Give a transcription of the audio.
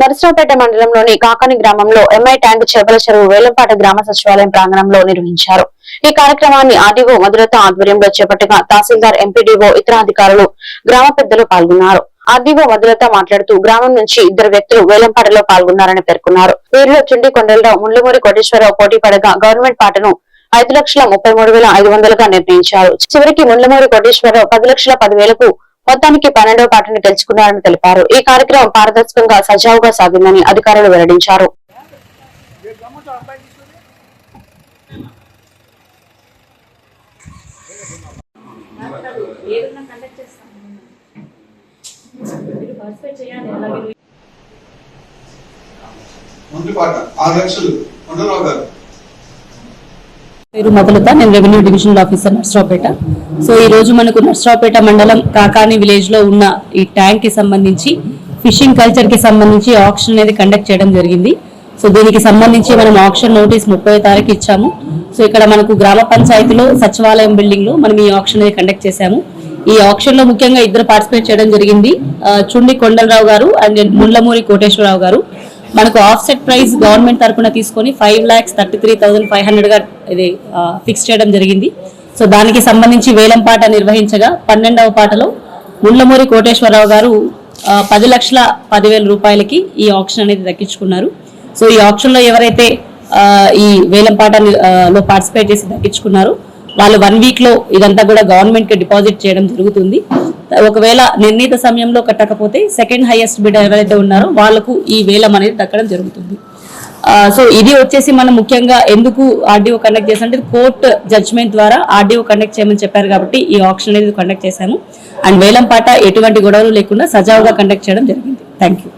నరసరావుపేట మండలంలోని కాకాని గ్రామంలో MI tank చేపల చెరువు వేలంపాట గ్రామ సచివాలయం ప్రాంగణంలో నిర్వహించారు. ఈ కార్యక్రమాన్ని ఆర్డీఓ మధురత ఆధ్వర్యంలో చేపట్టగా తహసీల్దార్ ఎంపీడీఓ ఇతర అధికారులు గ్రామ పెద్దలు పాల్గొన్నారు. ఆర్డీఓ మధురత మాట్లాడుతూ గ్రామం నుంచి ఇద్దరు వ్యక్తులు వేలంపాటలో పాల్గొన్నారని పేర్కొన్నారు. వీరిలో చుండి కొండలరావు ముళ్ళమూరి కోటేశ్వరరావు పోటీ పడగా గవర్నమెంట్ పాటను ఐదు లక్షల ముప్పై మూడు వేల ఐదు వందలుగా నిర్ణయించారు. చివరికి ముళ్ళమూరి కోటేశ్వరరావు పది లక్షల పదివేలకు మొత్తానికి పన్నెండవ పాటను గెలుచుకున్నారని తెలిపారు. ఈ కార్యక్రమం పారదర్శకంగా సజావుగా సాగిందని అధికారులు వెల్లడించారు. ముందు పాట ఆరు లక్షలు కొండలరావు గారు. పేరు మధులత నేను revenue divisional officer Narasaraopet. So ఈ రోజు మనకు నర్సరావుపేట మండలం కాకాని విలేజ్లో ఉన్న ఈ ట్యాంక్కి సంబంధించి ఫిషింగ్ కల్చర్కి సంబంధించి ఆప్షన్ అనేది కండక్ట్ చేయడం జరిగింది. సో దీనికి సంబంధించి మనం ఆప్షన్ నోటీస్ ముప్పై తారీఖు ఇచ్చాము. సో ఇక్కడ మనకు గ్రామ పంచాయతీలో సచివాలయం బిల్డింగ్లో మనం ఈ ఆప్షన్ అనేది కండక్ట్ చేశాము. ఈ ఆప్షన్లో ముఖ్యంగా ఇద్దరు పార్టిసిపేట్ చేయడం జరిగింది. చుండి కొండలరావు గారు అండ్ ముళ్ళమూరి కోటేశ్వరరావు గారు. మనకు ఆఫ్సెట్ ప్రైస్ గవర్నమెంట్ తరఫున తీసుకొని five lakhs thirty three thousand five hundred ఇది ఫిక్స్ చేయడం జరిగింది. సో దానికి సంబంధించి వేలం పాట నిర్వహించగా పన్నెండవ పాటలో ముండ్లమూరి కోటేశ్వరరావు గారు పది లక్షల పదివేల రూపాయలకి ఈ ఆప్షన్ అనేది దక్కించుకున్నారు. సో ఈ ఆప్షన్లో ఎవరైతే ఈ వేలం పాట లో పార్టిసిపేట్ చేసి దక్కించుకున్నారో వాళ్ళు వన్ వీక్లో ఇదంతా కూడా గవర్నమెంట్కి డిపాజిట్ చేయడం జరుగుతుంది. ఒకవేళ నిర్ణీత సమయంలో కట్టకపోతే సెకండ్ హైయెస్ట్ బిడ్ ఎవరైతే ఉన్నారో వాళ్ళకు ఈ వేలం అనేది దక్కడం జరుగుతుంది. సో ఇది వచ్చేసి మనం ముఖ్యంగా ఎందుకు ఆర్డీఓ కండక్ట్ చేసామంటే కోర్ట్ జడ్జ్మెంట్ ద్వారా ఆర్డీఓ కండక్ట్ చేయమని చెప్పారు కాబట్టి ఈ ఆప్షన్ అనేది కండక్ట్ చేశాము అండ్ వేలం పాట ఎటువంటి గొడవలు లేకుండా సజావుగా కండక్ట్ చేయడం జరిగింది. Thank you